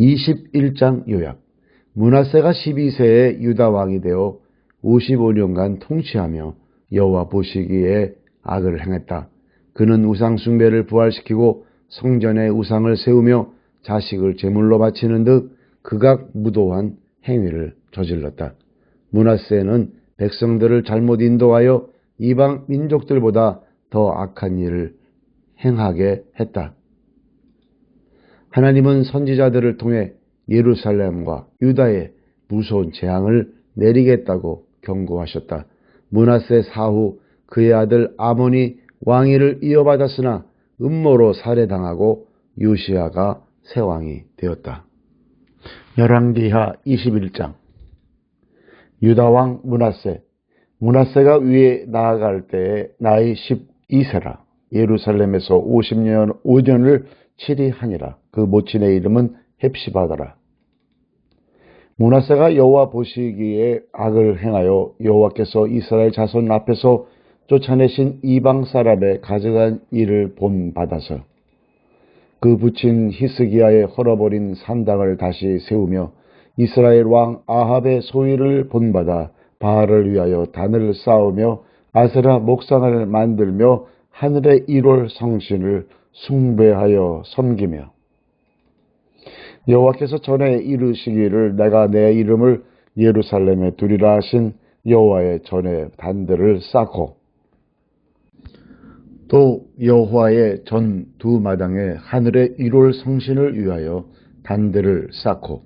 21장 요약 문하세가 12세에 유다 왕이 되어 55년간 통치하며 여호와 보시기에 악을 행했다. 그는 우상 숭배를 부활시키고 성전에 우상을 세우며 자식을 제물로 바치는 듯 극악 무도한 행위를 저질렀다. 문하세는 백성들을 잘못 인도하여 이방 민족들보다 더 악한 일을 행하게 했다. 하나님은 선지자들을 통해 예루살렘과 유다에 무서운 재앙을 내리겠다고 경고하셨다. 문하세 사후 그의 아들 아몬이 왕위를 이어받았으나 음모로 살해당하고 요시아가 새 왕이 되었다. 열왕기하 21장 유다 왕 문하세 문하세가 위에 나아갈 때에 나이 12세라 예루살렘에서 50년 5년을 치리하니라. 그 모친의 이름은 헵시바더라. 문하세가 여호와 보시기에 악을 행하여 여호와께서 이스라엘 자손 앞에서 쫓아내신 이방 사람의 가져간 일을 본받아서 그 붙인 히스기야의 헐어버린 산당을 다시 세우며 이스라엘 왕 아합의 소위를 본받아 바알을 위하여 단을 쌓으며 아세라 목상을 만들며 하늘의 일월 성신을 숭배하여 섬기며 여호와께서 전에 이르시기를 내가 내 이름을 예루살렘에 두리라 하신 여호와의 전에 단들을 쌓고 또 여호와의 전 두 마당에 하늘의 일월 성신을 위하여 단들을 쌓고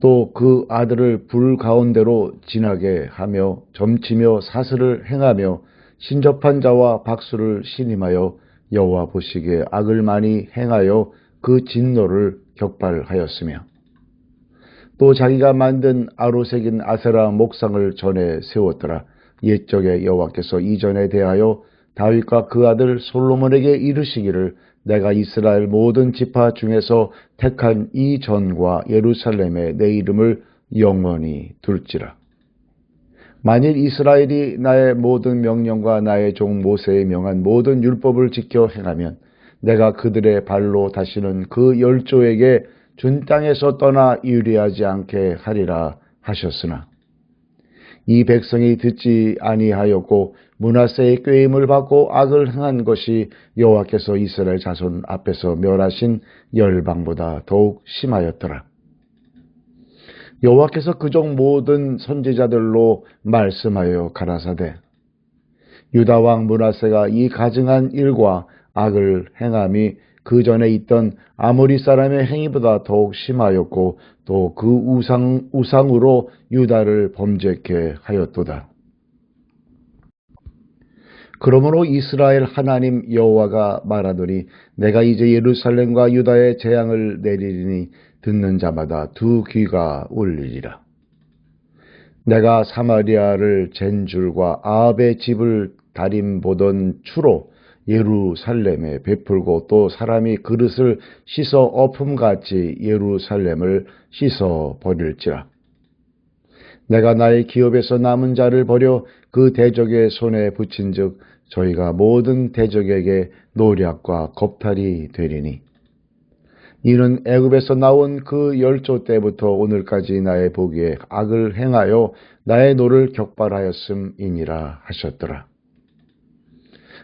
또 그 아들을 불 가운데로 지나게 하며 점치며 사슬을 행하며 신접한 자와 박수를 신임하여 여호와 보시기에 악을 많이 행하여 그 진노를 격발하였으며 또 자기가 만든 아로색인 아세라 목상을 전에 세웠더라. 옛적에 여호와께서 이전에 대하여 다윗과 그 아들 솔로몬에게 이르시기를 내가 이스라엘 모든 지파 중에서 택한 이 전과 예루살렘에 내 이름을 영원히 둘지라. 만일 이스라엘이 나의 모든 명령과 나의 종 모세의 명한 모든 율법을 지켜 행하면 내가 그들의 발로 다시는 그 열조에게 준 땅에서 떠나 유리하지 않게 하리라 하셨으나 이 백성이 듣지 아니하였고 문하세의 꾀임을 받고 악을 행한 것이 여호와께서 이스라엘 자손 앞에서 멸하신 열방보다 더욱 심하였더라. 여호와께서 그종 모든 선지자들로 말씀하여 가라사대 유다 왕 문하세가 이 가증한 일과 악을 행함이 그 전에 있던 아모리 사람의 행위보다 더욱 심하였고 또 그 우상, 우상으로 유다를 범죄케 하였도다. 그러므로 이스라엘 하나님 여호와가 말하더니 내가 이제 예루살렘과 유다의 재앙을 내리리니 듣는 자마다 두 귀가 울리리라. 내가 사마리아를 잰 줄과 아합의 집을 다림 보던 추로 예루살렘에 베풀고 또 사람이 그릇을 씻어 어품같이 예루살렘을 씻어 버릴지라. 내가 나의 기업에서 남은 자를 버려 그 대적의 손에 붙인 즉 저희가 모든 대적에게 노략과 겁탈이 되리니 이는 애굽에서 나온 그 열조 때부터 오늘까지 나의 보기에 악을 행하여 나의 노를 격발하였음이니라 하셨더라.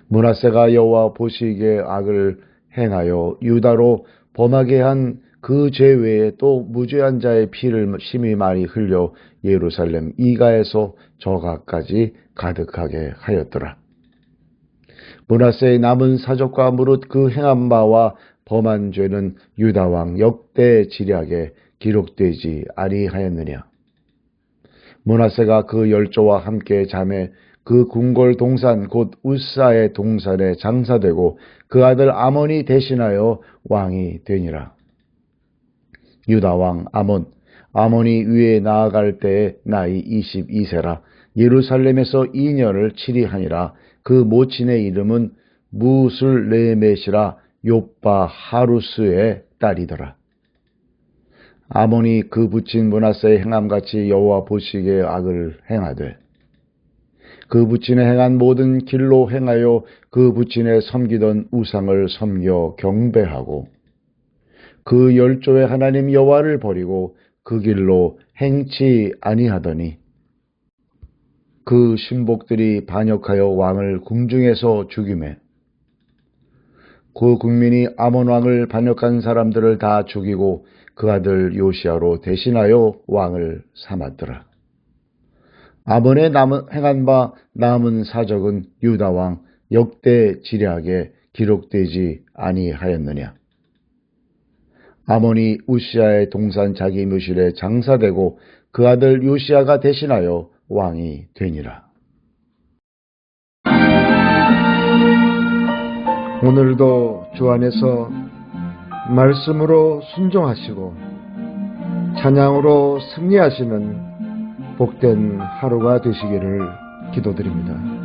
문하세가 여호와 보시기에 악을 행하여 유다로 범하게 한 그 죄 외에 또 무죄한 자의 피를 심히 많이 흘려 예루살렘 이가에서 저가까지 가득하게 하였더라. 문하세의 남은 사적과 무릇 그 행한 바와 범한 죄는 유다 왕 역대 지략에 기록되지 아니하였느냐. 문하세가 그 열조와 함께 잠에 그 궁궐 동산 곧 우사의 동산에 장사되고 그 아들 아몬이 대신하여 왕이 되니라. 유다 왕 아몬 아몬이 위에 나아갈 때에 나이 22세라 예루살렘에서 2년을 치리하니라 그 모친의 이름은 무술레메시라 요빠 하루스의 딸이더라. 아몬이 그 부친 문하세의 행함같이 여호와 보시기에 악을 행하되 그 부친의 행한 모든 길로 행하여 그 부친의 섬기던 우상을 섬겨 경배하고 그 열조의 하나님 여호와를 버리고 그 길로 행치 아니하더니 그 신복들이 반역하여 왕을 궁중에서 죽임에 그 국민이 아몬 왕을 반역한 사람들을 다 죽이고 그 아들 요시아로 대신하여 왕을 삼았더라. 아몬의 남은, 행한 바 남은 사적은 유다 왕 역대 지략에 기록되지 아니하였느냐. 아몬이 우시아의 동산 자기 묘실에 장사되고 그 아들 요시아가 대신하여 왕이 되니라. 오늘도 주 안에서 말씀으로 순종하시고 찬양으로 승리하시는 복된 하루가 되시기를 기도드립니다.